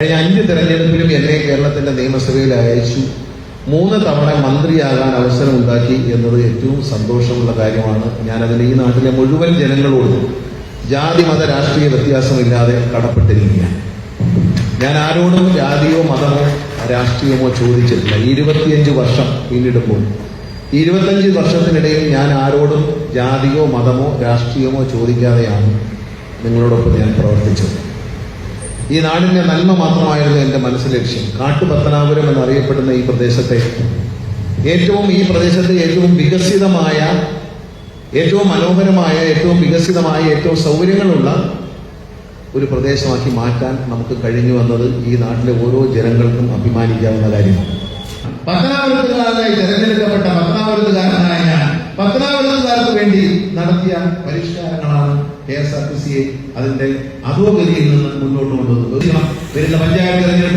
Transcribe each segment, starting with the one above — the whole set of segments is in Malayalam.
കഴിഞ്ഞ അഞ്ച് തെരഞ്ഞെടുപ്പിലും എന്നെ കേരളത്തിന്റെ നിയമസഭയിൽ അയച്ചു. മൂന്ന് തവണ മന്ത്രിയാകാൻ അവസരം ഉണ്ടാക്കി എന്നത് ഏറ്റവും സന്തോഷമുള്ള കാര്യമാണ്. ഞാനതിന് ഈ നാട്ടിലെ മുഴുവൻ ജനങ്ങളോടും ജാതി മത രാഷ്ട്രീയ വ്യത്യാസമില്ലാതെ കടപ്പെട്ടിരിക്കുകയാണ്. ഞാൻ ആരോടും ജാതിയോ മതമോ രാഷ്ട്രീയമോ ചോദിച്ചിട്ടില്ല. ഇരുപത്തിയഞ്ച് വർഷം പിന്നിടുമ്പോൾ. ഇരുപത്തഞ്ച് വർഷത്തിനിടയിൽ ഞാൻ ആരോടും ജാതിയോ മതമോ രാഷ്ട്രീയമോ ചോദിക്കാതെയാണ് നിങ്ങളോടൊപ്പം ഞാൻ പ്രവർത്തിച്ചത്. ഈ നാടിന്റെ നന്മ മാത്രമായിരുന്നു എന്റെ മനസ്സിലെ ലക്ഷ്യം. കാട്ടുപത്തനാപുരം എന്നറിയപ്പെടുന്ന ഈ പ്രദേശത്തെ ഏറ്റവും ഈ പ്രദേശത്തെ ഏറ്റവും വികസിതമായ ഏറ്റവും മനോഹരമായ ഏറ്റവും വികസിതമായ ഏറ്റവും സൗകര്യങ്ങളുള്ള ഒരു പ്രദേശമാക്കി മാറ്റാൻ നമുക്ക് കഴിഞ്ഞു വന്നത് ഈ നാട്ടിലെ ഓരോ ജനങ്ങൾക്കും അഭിമാനിക്കാവുന്ന കാര്യമാണ്. പത്തനാപുരത്തുകാരനായി തെരഞ്ഞെടുക്കപ്പെട്ട പത്തനാപുരത്തുകാരനായ പത്തനാപുരത്തുകാർക്ക് വേണ്ടി നടത്തിയ പരിഷ്കാരങ്ങളാണ് കെ എസ് ആർ ടി സിയെ അതിന്റെ അധോഗതിയിൽ നിന്ന് മുന്നോട്ട്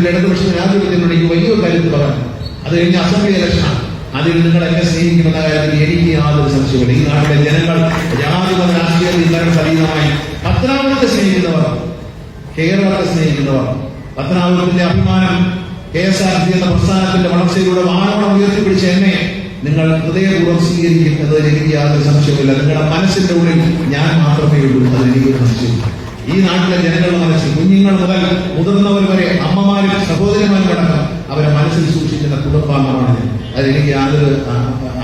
പഞ്ചായത്ത് ഇടതുപക്ഷത്തിന് ഇടതുപക്ഷ ജനാധിപത്യത്തിനോട് എനിക്ക് വലിയ കരുത്ത് പറഞ്ഞു അത് കഴിഞ്ഞ അസംബ്ലി ഇലക്ഷനാണ് അതിൽ നിങ്ങളെന്നെ സ്നേഹിക്കുന്ന കാര്യത്തിൽ എനിക്ക് യാതൊരു സംശയമില്ല ഈ നാട്ടിലെ ജനങ്ങൾ ജാതിമത രാഷ്ട്രീയ ഇന്നലെ അതീതമായി പത്തനാപുരത്തെ സ്നേഹിക്കുന്നവർ കേരളത്തെ സ്നേഹിക്കുന്നവർ പത്തനാപുരത്തിന്റെ അഭിമാനം കെ എസ് ആർ ടി എന്ന പ്രസ്ഥാനത്തിന്റെ വളർച്ചയിലൂടെ വാനോളം ഉയർത്തിപ്പിടിച്ച എന്നെ നിങ്ങൾ ഹൃദയപൂർവം സ്വീകരിക്കും. എന്നതിൽ എനിക്ക് യാതൊരു സംശയമില്ല നിങ്ങളുടെ മനസ്സിന്റെ ഉള്ളിൽ ഞാൻ മാത്രമേ ഉള്ളൂ. അതിൽ എനിക്കൊരു സംശയമില്ല ഈ നാട്ടിലെ ജനങ്ങളുടെ മനസ്സിൽ മുതൽ മുതിർന്നവർ വരെ അമ്മമാരും സഹോദരന്മാരും അടക്കം അവരെ മനസ്സിൽ സൂക്ഷിക്കുന്ന കുടുംബാംഗമാണ് അതെനിക്ക് യാതൊരു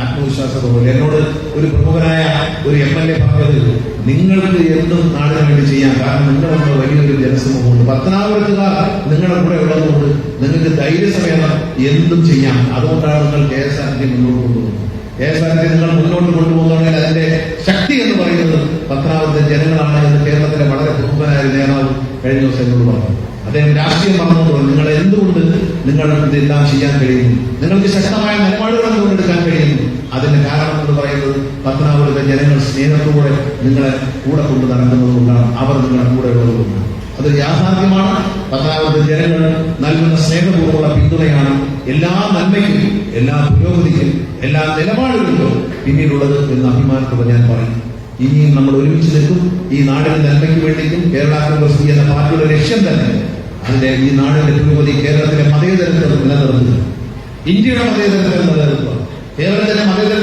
ആത്മവിശ്വാസവും എന്നോട് ഒരു പ്രമുഖനായ ഒരു എം എൽ എ പറഞ്ഞത് നിങ്ങൾക്ക് എന്തും നാടിന് വേണ്ടി ചെയ്യാം. കാരണം നിങ്ങളെന്ന വലിയൊരു ജനസമൂഹമുണ്ട്. പത്തനാപുരത്തുകാർ നിങ്ങളുടെ കൂടെ ഉള്ളതുകൊണ്ട് നിങ്ങൾക്ക് ധൈര്യസമേതം എന്തും ചെയ്യാം. അതുകൊണ്ടാണ് നിങ്ങൾ കെ എസ് ആർ ടി മുന്നോട്ട് കൊണ്ടുപോകുന്നത്. കെ എസ് ആർ ടി നിങ്ങൾ മുന്നോട്ട് കൊണ്ടുപോകുന്നതിൽ നേതാവ് കഴിഞ്ഞ ദിവസം എന്നോട് പറഞ്ഞു അദ്ദേഹം രാഷ്ട്രീയം പറഞ്ഞതുകൊണ്ട് നിങ്ങൾ എന്തുകൊണ്ട് നിങ്ങൾ ഇതെല്ലാം ചെയ്യാൻ കഴിയുന്നു? നിങ്ങൾക്ക് ശക്തമായ നിലപാടുകൾ കൊണ്ടെടുക്കാൻ കഴിയുന്നു. അതിന്റെ കാരണം എന്ന് പറയുന്നത് പത്മനാഭപുരത്തെ ജനങ്ങൾ സ്നേഹത്തോടെ നിങ്ങളെ കൂടെ കൊണ്ട് നടക്കുന്നത് കൊണ്ടാണ് അവർ നിങ്ങളെ കൂടെ ഉള്ളതുകൊണ്ട് അത് യാഥാർത്ഥ്യമാണ്. പത്മനാഭപുരത്തെ ജനങ്ങൾ നൽകുന്ന സ്നേഹപൂർവമുള്ള പിന്തുണയാണ് എല്ലാ നന്മയ്ക്കും എല്ലാ പുരോഗതിക്കും എല്ലാ നിലപാടുകളിലും പിന്നീടുള്ളത് എന്ന് അഭിമാനത്തോടെ ഞാൻ പറയും ഇനിയും നമ്മൾ ഒരുമിച്ച് നിൽക്കും. ഈ നാടിന്റെ നന്മയ്ക്ക് വേണ്ടിയും കേരള കോൺഗ്രസ് എന്ന പാർട്ടിയുടെ ലക്ഷ്യം തന്നെ. അതിന്റെ ഈ നാടിന്റെ പുരോഗതി കേരളത്തിലെ മതേതരത്തിൽ നിലനിർത്തുക. ഇന്ത്യയുടെ മതേതരത്തിൽ നിലനിർത്തുക. കേരളത്തിലെ മതേതര